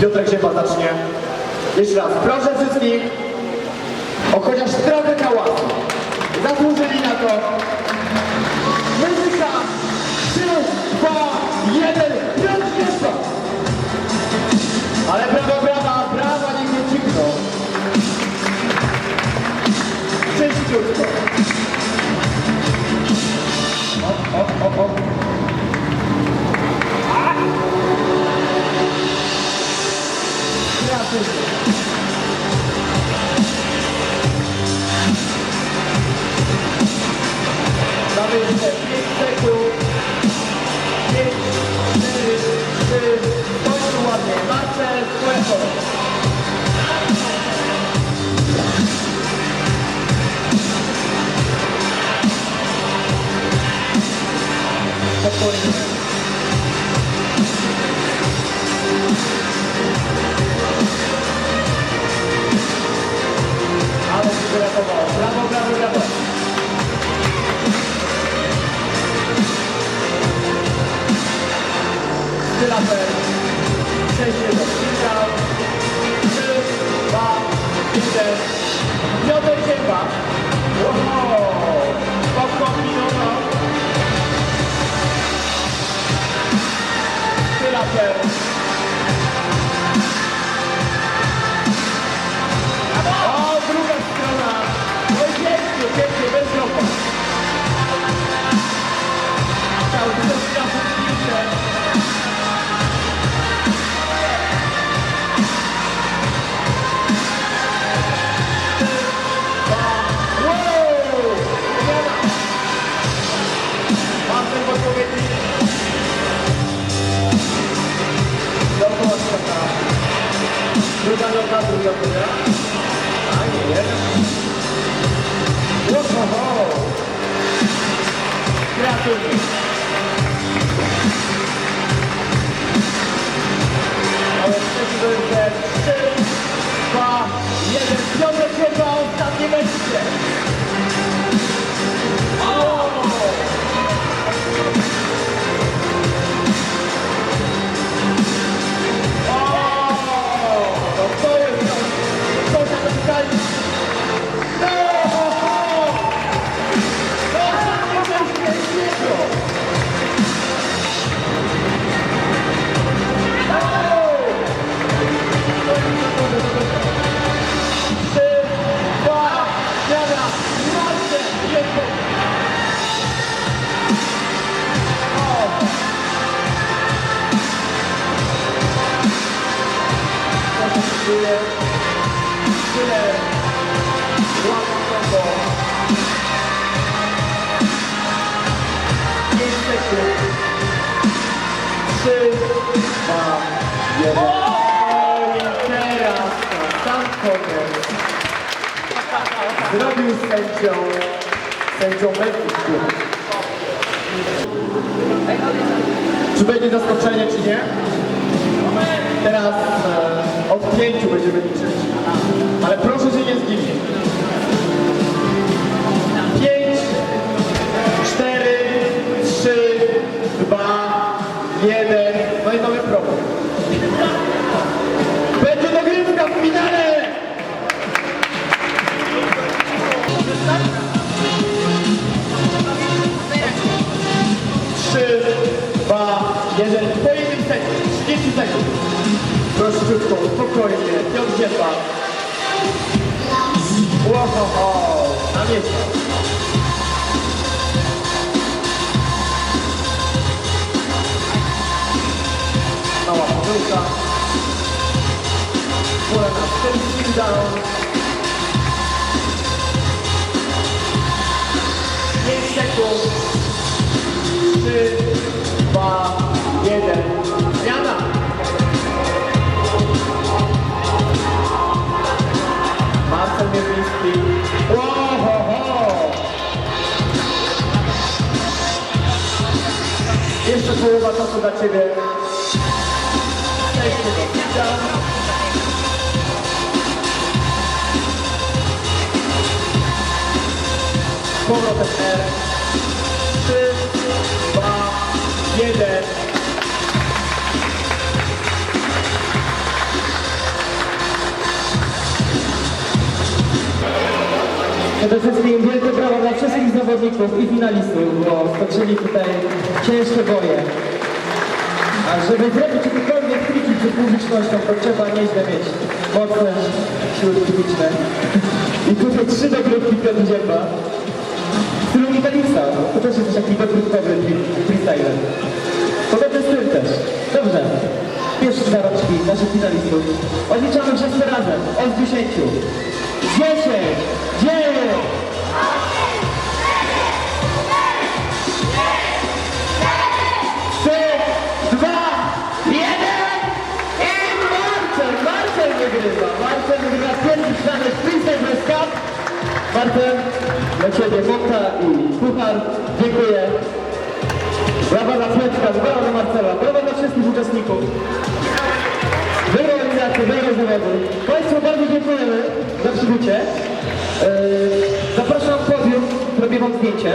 Piotrek Ziepa zacznie. Jeszcze raz, proszę wszystkich o chociaż trochę hałasu. Zasłużyli na to. Muzyka! Trzy, dwa, Paweł przejdzie do finał. 3, 2, 1. Nie odejdzie Gratuluję. zrobił sędzią, sędzią Medwidku. Czy będzie zaskoczenie, czy nie? Teraz e, od pięciu będziemy liczyć. Ale proszę Wow, ho, ho. Na niebo. Mała pomyłka. Pole na wszystkim down. Pięć sekund. Trzy. Siłą na czasu dla Ciebie. Cześć, witam. Powrotem R. Przede wszystkim wielkie brawa dla wszystkich zawodników i finalistów, bo stoczyli tutaj ciężkie boje. A żeby zrobić jakiekolwiek triki przed publicznością, to trzeba nieźle mieć moce siły psychiczne. I tutaj trzy dogrywki Piotr Zięba. W stylu Mikaliksa, to też jest taki dogrywkowy Marcel wygrywa pierwszy członek Freestyle Press Cup. Marcel, dla Ciebie monta i puchar. Dziękuję. Brawa dla Piotrka, brawa dla Marcela, brawa dla wszystkich uczestników. Wygrał eliminację, wygrał zawody. Państwu bardzo dziękujemy za przybycie. Yy, zapraszam na podium, robię Wam zdjęcie.